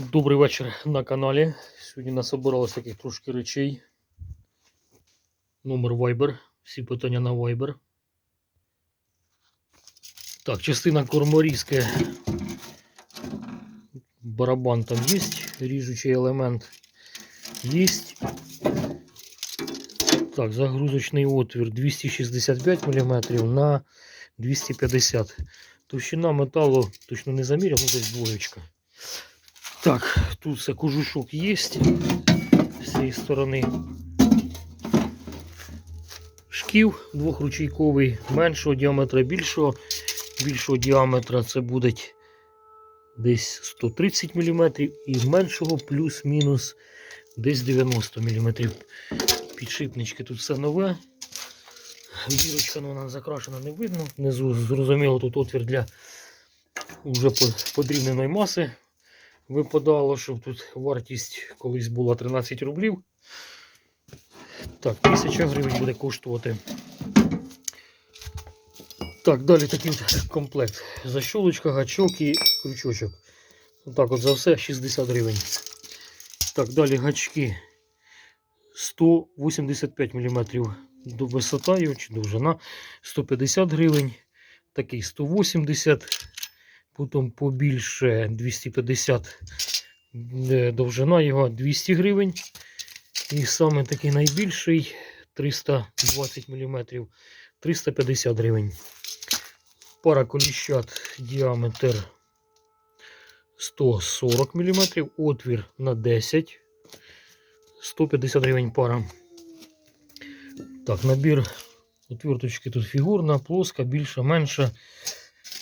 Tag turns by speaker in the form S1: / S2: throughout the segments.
S1: Добрий вечір на каналі. Сьогодні насобиралось таких трошки речей. Номер Viber. Всі питання на Viber. Так, частина корморізки. Барабан там є, ріжучий елемент є. Так, загрузочний отвір 265 мм на 250 Товщина металу точно не заміряв, ну десь двоєчка. Так, тут все кожушок є з цієї сторони. Шків двохручейковий, меншого діаметра, більшого. Більшого діаметра це буде десь 130 мм і меншого плюс-мінус десь 90 мм. Підшипнички тут все нове. Вірочка ну, вона закрашена не видно. Внизу зрозуміло тут отвір для вже подрібненої маси випадало, що тут вартість колись була 13 рублів. Так, 1000 гривень буде коштувати. Так, далі такий комплект. Защолочка, гачок і крючочок. Так от за все 60 гривень. Так, далі гачки 185 мм висота його чи довжина 150 гривень. Такий 180 Потім побільше 250 е, довжина його 200 гривень. І саме такий найбільший 320 мм 350 гривень. Пара коліщат діаметр 140 мм, отвір на 10 150 гривень пара. Так, набір отверточки тут фігурна, плоска, більша, менша.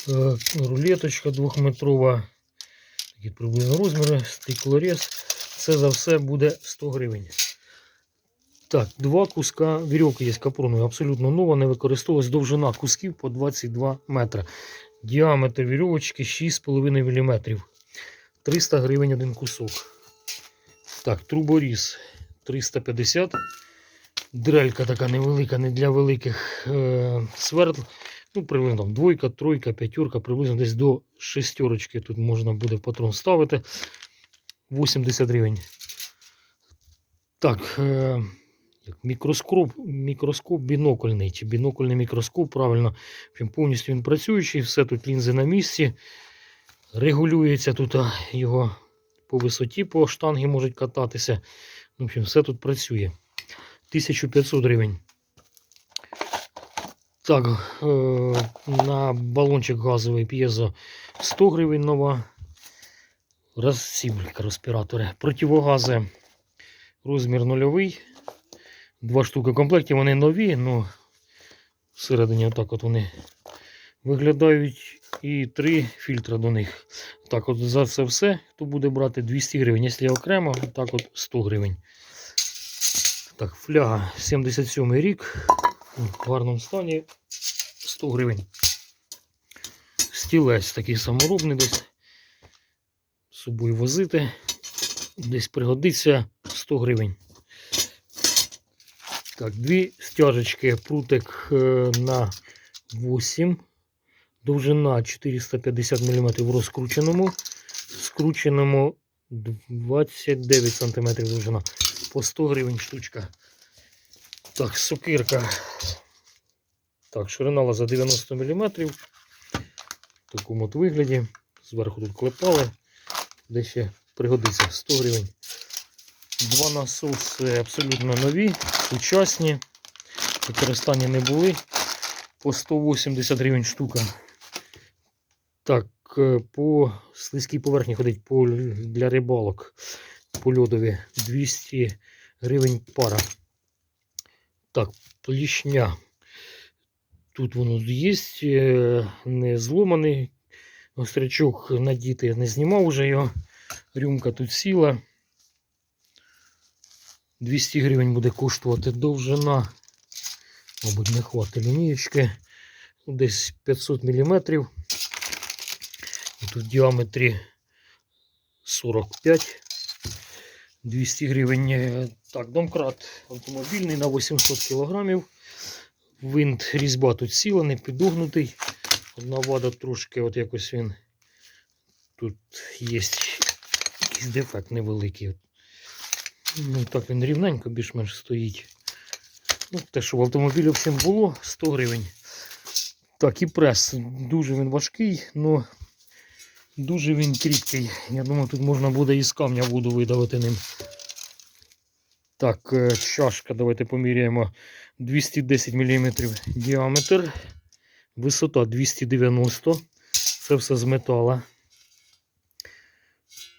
S1: Е, рулеточка двохметрова, такі приблизно розміри, стеклорез. Це за все буде 100 гривень. Так, два куска вірьовки є з капронові, абсолютно нова, не використовувалась довжина кусків по 22 метри. Діаметр вірьовочки 6,5 мм. 300 гривень один кусок. Так, труборіз 350. Дрелька така невелика, не для великих е, свердл. Ну, приблизно там двойка, тройка, п'ятерка, приблизно десь до шестерочки тут можна буде патрон ставити. 80 гривень. Так, е, мікроскоп, мікроскоп бінокольний чи бінокольний мікроскоп, правильно, повністю він працюючий, все тут лінзи на місці. Регулюється тут його по висоті, по штанги можуть кататися. В общем, все тут працює. 1500 гривень. Так, е, на балончик газовий п'єзо 100 гривень нова. Розсібка респіратори. Противогази розмір нульовий. Два штуки в комплекті, вони нові, ну всередині отак от вони виглядають. І три фільтри до них. Так, от за це все, хто буде брати 200 гривень. Якщо окремо, так от 100 гривень. Так, фляга 77 рік. В гарному стані 100 гривень. Стілець такий саморобний десь. З собою возити. Десь пригодиться 100 гривень. Так, дві стяжечки, прутик е, на 8. Довжина 450 мм в розкрученому. Скрученому 29 см довжина. По 100 гривень штучка. Так, сокирка. Так, ширина лаза 90 мм. В такому от вигляді. Зверху тут клепали. Де ще пригодиться 100 гривень. Два насоси абсолютно нові, сучасні. Використання не були. По 180 гривень штука. Так, е, по слизькій поверхні ходить по, для рибалок по льодові 200 гривень пара. Так, плішня. Тут воно є, е, не зломаний. Острячок надіти не знімав вже його. Рюмка тут сіла. 200 гривень буде коштувати довжина. Мабуть, не хватить лінієчки. Десь 500 мм. Тут в діаметрі 45 200 гривень. Е, так, домкрат автомобільний на 800 кг. Винт різьба тут сіла, не підогнутий. Одна вада трошки, от якось він тут є якийсь дефект невеликий. Ну, так він рівненько більш-менш стоїть. Ну, те, що в автомобілі всім було, 100 гривень. Так, і прес. Дуже він важкий, але дуже він кріпкий. Я думаю, тут можна буде із камня воду видавити ним. Так, е, чашка, давайте поміряємо. 210 мм діаметр, висота 290 Це все з метала.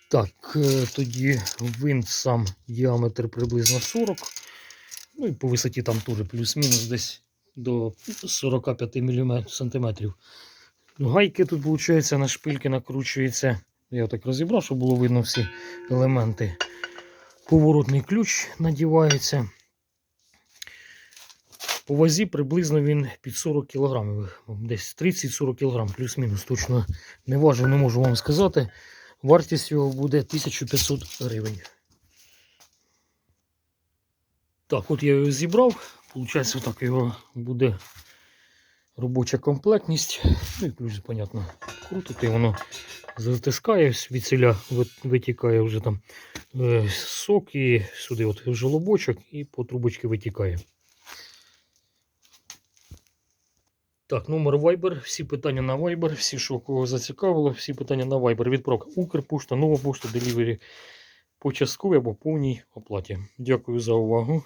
S1: Так, е, тоді винт сам діаметр приблизно 40. Ну і по висоті там теж плюс-мінус десь до 45 мм сантиметрів. Гайки тут, виходить, на шпильки накручуються. Я так розібрав, щоб було видно всі елементи. Поворотний ключ надівається. По вазі приблизно він під 40 кг. Десь 30-40 кг, плюс-мінус. Точно не важу, не можу вам сказати. Вартість його буде 1500 гривень. Так, от я його зібрав. Получається, так його буде робоча комплектність. Ну і ключ, понятно, крутити, воно затискає, звідсіля витікає вже там е, сок і сюди от жолобочок і по трубочці витікає. Так, номер Viber, всі питання на Viber, всі, що кого зацікавило, всі питання на Viber. Відправка Укрпошта, нова пошта, делівері по частковій або повній оплаті. Дякую за увагу.